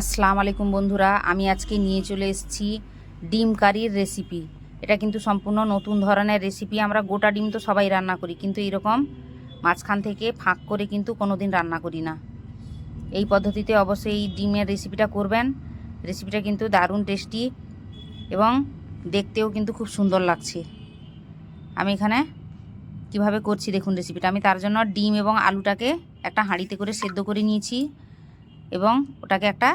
আসসালামু আলাইকুম বন্ধুরা, আমি আজকে নিয়ে চলে এসেছি ডিম কারির রেসিপি এটা কিন্তু সম্পূর্ণ নতুন ধরনের রেসিপি আমরা গোটা ডিম তো সবাই রান্না করি, কিন্তু এরকম মাঝখান থেকে ফাঁক করে কিন্তু কোনো দিন রান্না করি না। এই পদ্ধতিতে অবশ্যই এই ডিমের রেসিপিটা করবেন। রেসিপিটা কিন্তু দারুণ টেস্টি এবং দেখতেও কিন্তু খুব সুন্দর লাগছে। আমি এখানে কীভাবে করছি দেখুন রেসিপিটা আমি তার জন্য ডিম এবং আলুটাকে একটা হাঁড়িতে করে সেদ্ধ করে নিয়েছি এবং ওটাকে একটা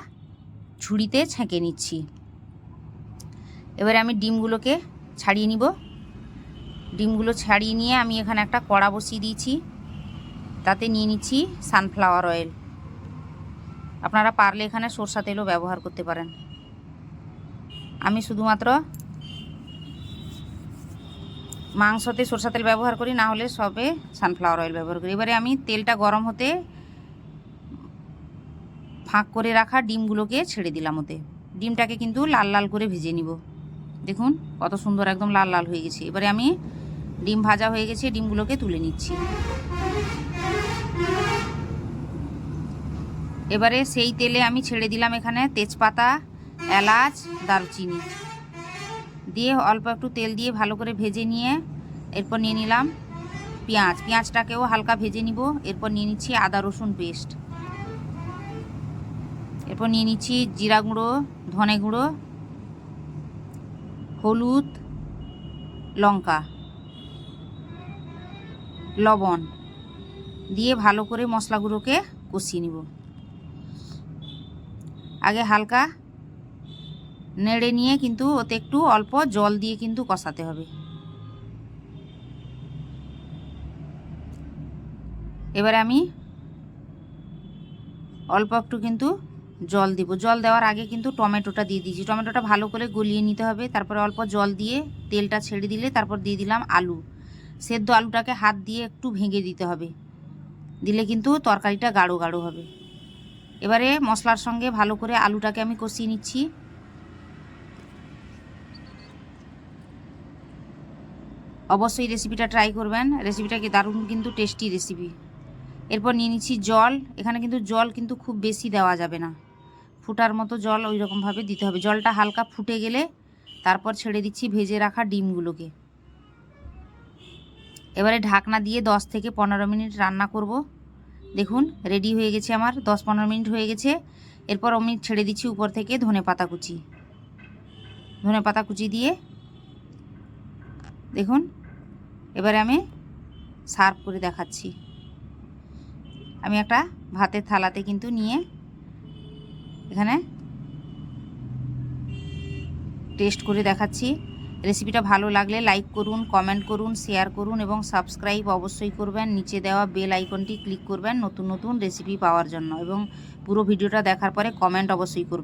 ছুরিতে ছেঁকে নিচ্ছি। এবারে আমি ডিমগুলোকে ছাড়িয়ে নিব। ডিমগুলো ছাড়িয়ে নিয়ে আমি এখানে একটা কড়া বসিয়ে দিয়েছি। তাতে নিয়ে নিচ্ছি সানফ্লাওয়ার অয়েল। আপনারা পারলে এখানে সরষা তেলও ব্যবহার করতে পারেন। আমি শুধুমাত্র মাংসতে সরষা তেল ব্যবহার করি, না হলে সবে সানফ্লাওয়ার অয়েল ব্যবহার করি। এবারে আমি তেলটা গরম হতে ফাঁক করে রাখা ডিমগুলোকে ছেড়ে দিলাম ওতে। ডিমটাকে কিন্তু লাল লাল করে ভেজে নিব। দেখুন, কত সুন্দর একদম লাল লাল হয়ে গেছে। এবারে আমি ডিম ভাজা হয়ে গেছে, ডিমগুলোকে তুলে নিচ্ছি। এবারে সেই তেলে আমি ছেড়ে দিলাম এখানে তেজপাতা, এলাচ, দারুচিনি। দিয়ে অল্প একটু তেল দিয়ে ভালো করে ভেজে নিয়ে এরপর নিয়ে নিলাম পেঁয়াজ। পেঁয়াজটাকেও হালকা ভেজে নিব। এরপর নিয়ে নিচ্ছি আদা রসুন পেস্ট। এরপর নিয়ে নিচ্ছি জিরা গুঁড়ো, ধনে গুঁড়ো, হলুদ, লঙ্কা, লবণ দিয়ে ভালো করে মশলাগুলোকে কষিয়ে নিব। আগে হালকা নেড়ে নিয়ে কিন্তু ওতে একটু অল্প জল দিয়ে কিন্তু কষাতে হবে। এবারে আমি অল্প একটু কিন্তু জল দিব। জল দেওয়ার আগে কিন্তু টমেটোটা দিয়ে দিয়েছি। টমেটোটা ভালো করে গলিয়ে নিতে হবে। তারপরে অল্প জল দিয়ে তেলটা ছেড়ে দিলে তারপর দিয়ে দিলাম আলু। সেদ্ধ আলুটাকে হাত দিয়ে একটু ভেঙে দিতে হবে। দিলে কিন্তু তরকারিটা গাঢ় গাঢ় হবে। এবারে মশলার সঙ্গে ভালো করে আলুটাকে আমি কষিয়ে নিচ্ছি। অবশ্যই রেসিপিটা ট্রাই করবেন। রেসিপিটা কি দারুণ কিন্তু টেস্টি রেসিপি। এরপর নিয়ে নিচ্ছি জল। এখানে কিন্তু জল কিন্তু খুব বেশি দেওয়া যাবে না। ফুটার মতো জল ওই রকমভাবে দিতে হবে। জলটা হালকা ফুটে গেলে তারপর ছেড়ে দিচ্ছি ভেজে রাখা ডিমগুলোকে। এবারে ঢাকনা দিয়ে 10 থেকে পনেরো মিনিট রান্না করব। দেখুন রেডি হয়ে গেছে আমার 10 পনেরো মিনিট হয়ে গেছে। এরপর আমি ছেড়ে দিচ্ছি উপর থেকে ধনে পাতা কুচি। ধনে পাতা কুচি দিয়ে দেখুন, এবারে আমি সার্ভ করে দেখাচ্ছি। আমি একটা ভাতের থালাতে কিন্তু নিয়ে এখানে। টেস্ট করে দেখাচ্ছি। রেসিপিটা ভালো লাগলে লাইক করুন কমেন্ট করুন শেয়ার করুন এবং সাবস্ক্রাইব অবশ্যই করবেন। নিচে দেওয়া বেল আইকনটি ক্লিক করবেন নতুন নতুন রেসিপি পাওয়ার জন্য এবং পুরো ভিডিওটা দেখার পরে কমেন্ট অবশ্যই করবেন।